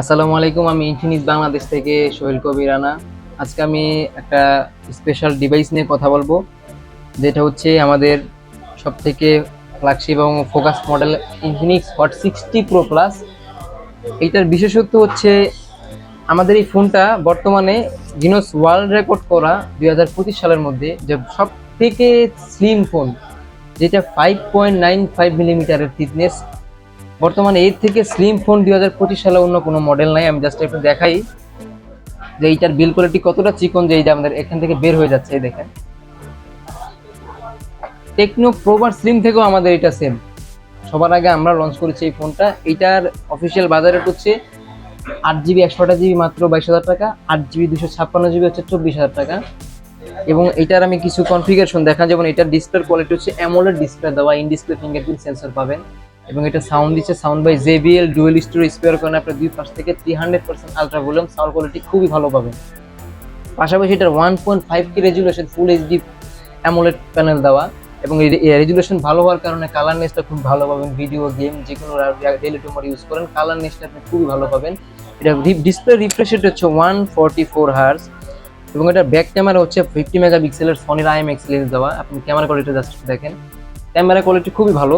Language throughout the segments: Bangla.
আসসালামু আলাইকুম, আমি ইনফিনিক্স বাংলাদেশ থেকে সোহেল কবির রানা। আজকে আমি একটা স্পেশাল ডিভাইস নিয়ে কথা বলব, যেটা হচ্ছে আমাদের সব থেকে ফ্ল্যাগশিপ এবং focus model Infinix Hot sixty Pro plus এইটার বিশেষত্ব হচ্ছে আমাদের এই ফোনটা বর্তমানে জিনোস ওয়ার্ল্ড রেকর্ড করা দুই হাজার পঁচিশ সালের মধ্যে যে সব থেকে স্লিম ফোন যেটা ফাইভ পয়েন্ট নাইন ফাইভ মিলিমিটারের থিকনেস বর্তমানে এর থেকে স্লিম ফোন দুই হাজার পঁচিশ সালে অন্য কোনো মডেল নাই, আমি জাস্ট একটু দেখাই যে এইটার বিল কোয়ালিটি কতটা চিকন, যে এইটা আমাদের এখান থেকে বের হয়ে যাচ্ছে, এই দেখেন। টেকনো প্রোবার স্লিম থেকেও আমাদের এটা সেম সবার আগে আমরা লঞ্চ করেছি এই ফোনটা এইটার অফিসিয়াল বাজার হচ্ছে আট জিবি একশোটা জিবি মাত্র বাইশ হাজার টাকা, আট জিবি দুশো ছাপ্পান্ন জিবি হচ্ছে চব্বিশ হাজার টাকা। এবং এটার আমি কিছু কনফিগারেশন দেখা যেমন এটার ডিসপ্লের কোয়ালিটি হচ্ছে অ্যামোলেড ডিসপ্লে দেওয়া ইন ডিসপ্লে ফিঙ্গারপ্রিন্ট সেন্সর পাবেন। এবং এটা সাউন্ড দিচ্ছে sound by JBL dual stereo speaker কারণে আপনার দুই পাশ থেকে three hundred percent ultra volume sound quality খুবই ভালো পাবেন। পাশাপাশি এটার one point five K resolution full HD AMOLED panel দেওয়া এবং রেজুলেশন ভালো হওয়ার কারণে কালার নেসটা খুব ভালো পাবেন ভিডিও গেম যে কোনো ডেলি টোমার ইউজ করেন কালার নেসটা আপনি খুবই ভালো পাবেন। এটা ডিসপ্লে রিফ্রেশ রেট হচ্ছে ওয়ান ফোরটি ফোর হার্স এবং এটা ব্যাক ক্যামেরা হচ্ছে ফিফটি মেগা পিক্সেলের সনির আইএম এক্স লেন্স দেওয়া। আপনি ক্যামেরা কোয়ালিটি জাস্ট দেখেন। ক্যামেরা কোয়ালিটি খুবই ভালো।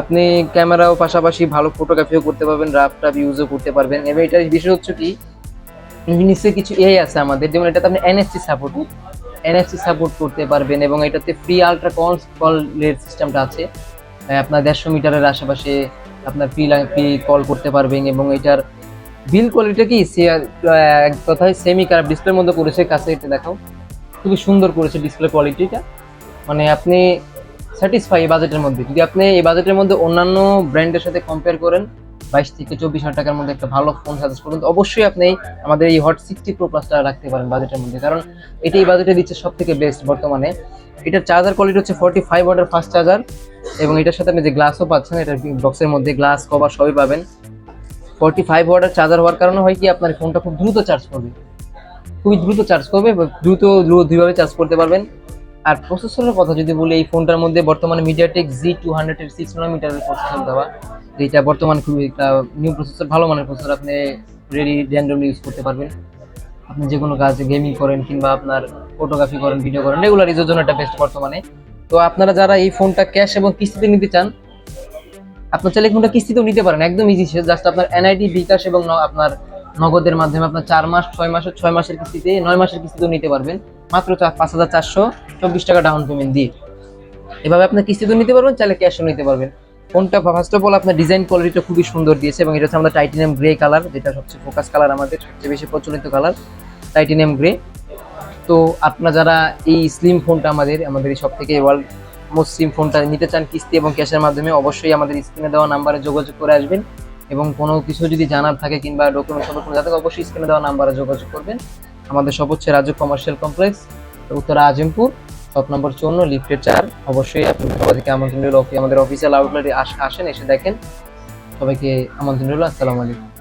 আপনি ক্যামেরাও পাশাপাশি ভালো ফটোগ্রাফিও করতে পারবেন রাফ টাফ ইউজও করতে পারবেন। এবং এটার বিষয় হচ্ছে কি ইনফিনিক্সে কিছু এআই আছে আমাদের, যেমন এটাতে আপনি এনএফসি সাপোর্ট এনএফসি সাপোর্ট করতে পারবেন এবং এটাতে ফ্রি আলট্রা কল কলের সিস্টেমটা আছে। আপনার দেড়শো মিটারের আশেপাশে আপনার ফ্রি ফ্রি কল করতে পারবেন এবং এটার বিল কোয়ালিটি কি এক কথায় সেমি কার্ভ ডিসপ্লের মধ্যে করেছে, কাছে এটা দেখাও। খুবই সুন্দর করেছে ডিসপ্লে কোয়ালিটিটা মানে আপনি স্যাটিসফাই এই বাজেটের মধ্যে। যদি আপনি এই বাজেটের মধ্যে অন্যান্য ব্র্যান্ডের সাথে কম্পেয়ার করেন, বাইশ থেকে চব্বিশ হাজার টাকার মধ্যে একটা ভালো ফোন সাজেস্ট করুন অবশ্যই আপনি আমাদের এই হট সিক্সটি প্রো প্লাসটা রাখতে পারেন বাজেটের মধ্যে। কারণ এটি এই বাজেটে দিচ্ছে সব থেকে বেস্ট বর্তমানে। এটার চার্জার কোয়ালিটি হচ্ছে ফর্টি ফাইভ ওয়াটের ফাস্ট চার্জার এবং এটার সাথে আপনি যে গ্লাসও পাচ্ছেন, এটার বক্সের মধ্যে গ্লাস কভার সবই পাবেন। ফর্টি ফাইভ ওয়াটের চার্জার হওয়ার কারণে হয় কি, আপনার ফোনটা খুব দ্রুত চার্জ করবে। খুবই দ্রুত চার্জ করবে, দ্রুত দ্রুত দুইভাবে চার্জ করতে পারবেন। আর প্রসেসরের কথা যদি বলি, এই ফোনটার মধ্যে বর্তমানে মিডিয়াটেক জি টু হান্ড্রেড এর সিক্স নানোমিটারের প্রসেসর দেওয়া যেটা বর্তমানে খুবই নিউ প্রসেসর ভালো মানের প্রসেসর আপনি রেডি র্যান্ডমলি ইউজ করতে পারবেন। আপনি যে কোনো কাজে গেমিং করেন কিংবা আপনার ফটোগ্রাফি করেন ভিডিও করেন রেগুলার ইউজের জন্য এটা বেস্ট বর্তমানে। তো আপনারা যারা এই ফোনটা ক্যাশ এবং কিস্তিতে নিতে চান, আপনার চাইলে ফোনটা কিস্তিতেও নিতে পারেন, একদম ইজি সে জাস্ট আপনার এনআইডি বিকাশ এবং আপনার নগদের মাধ্যমে আপনার চার মাস, ছয় মাসের ছয় মাসের কিস্তিতে, নয় মাসের কিস্তিতেও নিতে পারবেন। মাত্র পাঁচ হাজার চারশো। চব্বিশ টাকা ডাউন পেমেন্ট দিয়ে। এভাবে আপনার কিস্তিতেও নিতে পারবেন চাইলে ক্যাশও নিতে পারবেন। ফোনটা ফার্স্ট অফ অল আপনার ডিজাইন কোয়ালিটিটা খুবই সুন্দর দিয়েছে এবং এটা হচ্ছে আমাদের টাইটেনিয়াম গ্রে কালার যেটা সবচেয়ে ফোকাস কালার আমাদের সবচেয়ে বেশি প্রচলিত কালার টাইটেনিয়াম গ্রে তো আপনারা যারা এই স্লিম ফোনটা আমাদের আমাদের এই সব থেকে ওয়ার্ল্ড মোস্ট স্লিম ফোনটা নিতে চান কিস্তি এবং ক্যাশের মাধ্যমে অবশ্যই আমাদের স্ক্রিনে দেওয়া নাম্বারে যোগাযোগ করে আসবেন এবং কোনো কিছু যদি জানার থাকে কিংবা ডকুমেন্ট সম্পর্কে থাকে, অবশ্যই স্ক্রিনে দেওয়া নাম্বারে যোগাযোগ করবেন। আমাদের সব হচ্ছে Raju commercial complex Uttara Azimpur. Shop number চুয়ান্ন, লিফটের চার। অবশ্যই আপনি সবাইকে আমন্ত্রণ রইল। আমাদের অফিসিয়াল আউটলেটে আসেন, এসে দেখেন। সবাইকে আমন্ত্রণ রইল। আসসালামু আলাইকুম।